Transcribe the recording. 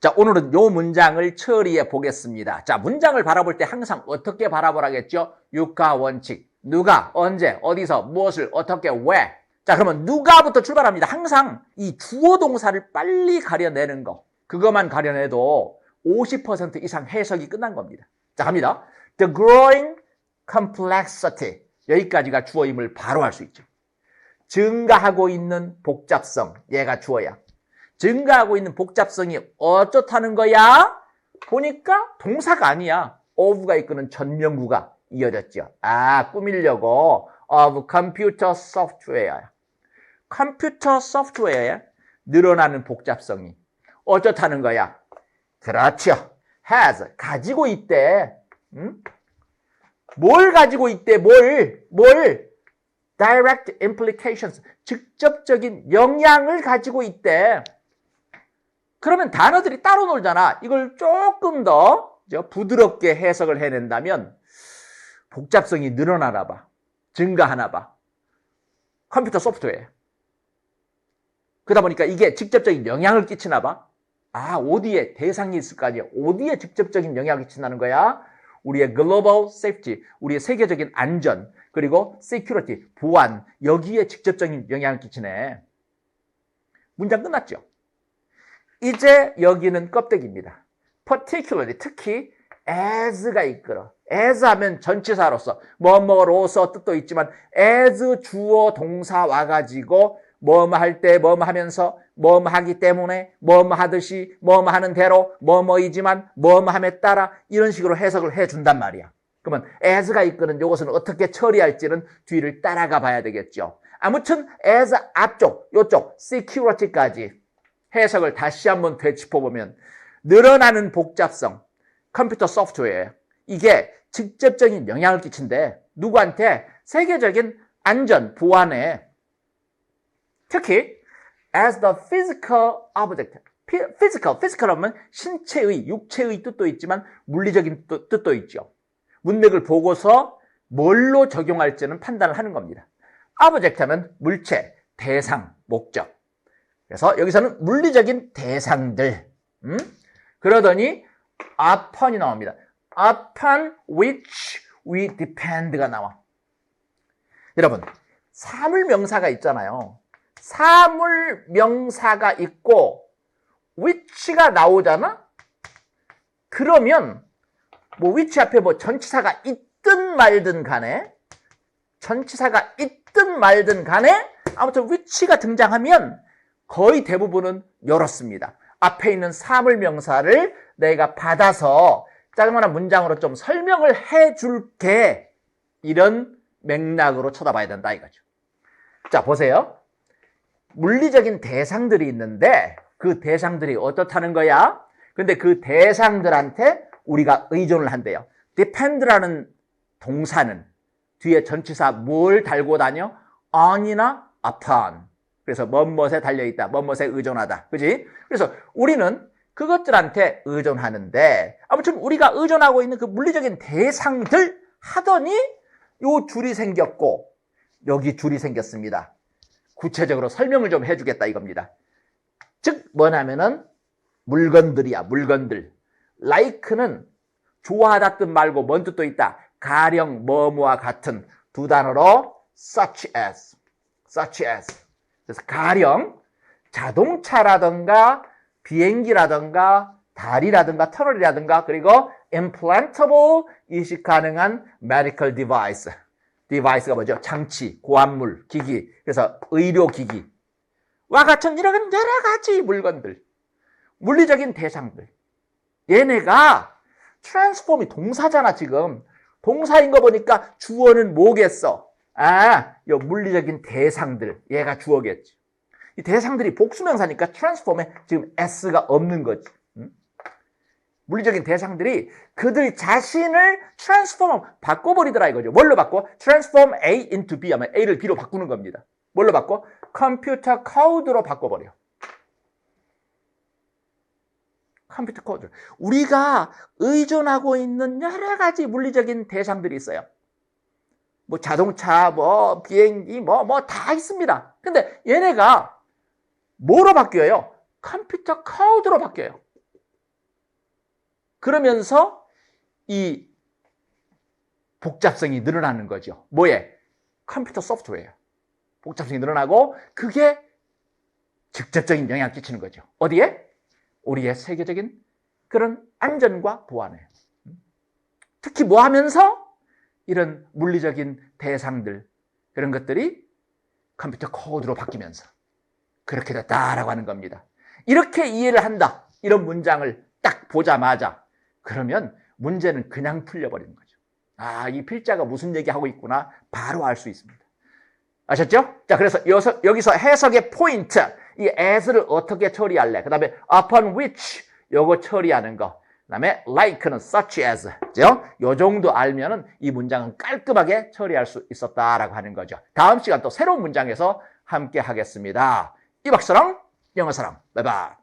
자, 오늘은 요 문장을 처리해 보겠습니다. 자, 문장을 바라볼 때 항상 어떻게 바라보라겠죠? 육가 원칙. 누가, 언제, 어디서, 무엇을, 어떻게, 왜. 자, 그러면 누가부터 출발합니다. 항상 이 주어 동사를 빨리 가려내는 거. 그것만 가려내도 50% 이상 해석이 끝난 겁니다. 자, 갑니다. The growing complexity. 여기까지가 주어임을 바로 할 수 있죠. 증가하고 있는 복잡성. 얘가 주어야. 증가하고 있는 복잡성이 어떻다는 거야? 보니까 동사가 아니야. of가 이끄는 전명구가 이어졌죠. 아, 꾸미려고 of computer software. 컴퓨터 소프트웨어에 늘어나는 복잡성이 어떻다는 거야? 그렇죠. has 가지고 있대. 응? 뭘 가지고 있대? 뭘? 뭘? direct implications 직접적인 영향을 가지고 있대. 그러면 단어들이 따로 놀잖아. 이걸 조금 더 부드럽게 해석을 해낸다면 복잡성이 늘어나나 봐. 증가하나 봐. 컴퓨터 소프트웨어. 그러다 보니까 이게 직접적인 영향을 끼치나 봐. 아, 어디에 대상이 있을 거 아니야. 어디에 직접적인 영향을 끼친다는 거야? 우리의 글로벌 세이프티, 우리의 세계적인 안전, 그리고 세큐리티, 보안, 여기에 직접적인 영향을 끼치네. 문장 끝났죠? 이제 여기는 껍데기입니다. particularly, 특히 as가 이끌어. as 하면 전치사로서 뭐뭐로서 뜻도 있지만 as 주어 동사 와 가지고 뭐뭐 할 때 뭐뭐 하면서 뭐뭐 하기 때문에 뭐뭐 하듯이 뭐뭐 하는 대로 뭐뭐이지만 뭐뭐 함에 따라 이런 식으로 해석을 해 준단 말이야. 그러면 as가 이끄는 이것은 어떻게 처리할지는 뒤를 따라가 봐야 되겠죠. 아무튼 as 앞쪽 요쪽 security까지 해석을 다시 한번 되짚어 보면 늘어나는 복잡성 컴퓨터 소프트웨어 이게 직접적인 영향을 끼친대 누구한테? 세계적인 안전 보안에. 특히 as the physical object physical physical 하면 신체의 육체의 뜻도 있지만 물리적인 뜻도 있죠. 문맥을 보고서 뭘로 적용할지는 판단을 하는 겁니다. object 하면 물체 대상 목적 그래서 여기서는 물리적인 대상들 음? 그러더니 upon이 나옵니다. upon which we depend가 나와. 여러분, 사물 명사가 있잖아요. 사물 명사가 있고 which가 나오잖아? 그러면 뭐 which 앞에 뭐 전치사가 있든 말든 간에 전치사가 있든 말든 간에 아무튼 which가 등장하면 거의 대부분은 열었습니다. 앞에 있는 사물 명사를 내가 받아서 짜증나는 문장으로 좀 설명을 해줄게. 이런 맥락으로 쳐다봐야 된다 이거죠. 자, 보세요. 물리적인 대상들이 있는데 그 대상들이 어떻다는 거야? 근데 그 대상들한테 우리가 의존을 한대요. depend라는 동사는 뒤에 전치사 뭘 달고 다녀? on이나 upon. 그래서 뭐뭇에 달려있다. 뭐뭇에 의존하다. 그지? 그래서 우리는 그것들한테 의존하는데 아무튼 우리가 의존하고 있는 그 물리적인 대상들 하더니 요 줄이 생겼고 여기 줄이 생겼습니다. 구체적으로 설명을 좀 해주겠다 이겁니다. 즉 뭐냐면은 물건들이야 물건들. like는 좋아하다 뜻 말고 뭔 뜻도 있다. 가령 뭐뭐와 같은 두 단어로 such as, such as. 그래서 가령 자동차라든가 비행기라든가 다리라든가 터널이라든가 그리고 implantable 이식 가능한 medical device. device가 뭐죠? 장치, 고압물, 기기. 그래서 의료기기. 와 같은 이런 여러 가지 물건들. 물리적인 대상들. 얘네가 트랜스폼이 동사잖아, 지금. 동사인 거 보니까 주어는 뭐겠어? 아, 요 물리적인 대상들. 얘가 주어겠지. 이 대상들이 복수명사니까 트랜스폼에 지금 s가 없는 거지. 응? 물리적인 대상들이 그들 자신을 트랜스폼 바꿔버리더라 이거죠. 뭘로 바꿔? 트랜스폼 A into B 하면 A를 B로 바꾸는 겁니다. 뭘로 바꿔? 컴퓨터 코드로 바꿔버려. 컴퓨터 코드. 우리가 의존하고 있는 여러 가지 물리적인 대상들이 있어요. 뭐 자동차, 뭐 비행기, 뭐 뭐 다 있습니다. 근데 얘네가 뭐로 바뀌어요? 컴퓨터 코드로 바뀌어요. 그러면서 이 복잡성이 늘어나는 거죠. 뭐에? 컴퓨터 소프트웨어. 복잡성이 늘어나고 그게 직접적인 영향을 끼치는 거죠. 어디에? 우리의 세계적인 그런 안전과 보안에. 특히 뭐 하면서 이런 물리적인 대상들 그런 것들이 컴퓨터 코드로 바뀌면서 그렇게 됐다라고 하는 겁니다. 이렇게 이해를 한다. 이런 문장을 딱 보자마자 그러면 문제는 그냥 풀려버리는 거죠. 아, 이 필자가 무슨 얘기하고 있구나 바로 알 수 있습니다. 아셨죠? 자, 그래서 여기서, 해석의 포인트, 이 as를 어떻게 처리할래? 그 다음에 upon which, 요거 처리하는 거. 그 다음에 like는 such as, 그죠? 요 정도 알면은 이 문장은 깔끔하게 처리할 수 있었다라고 하는 거죠. 다음 시간 또 새로운 문장에서 함께 하겠습니다. 이 박사랑 영어 사랑, 바이바이.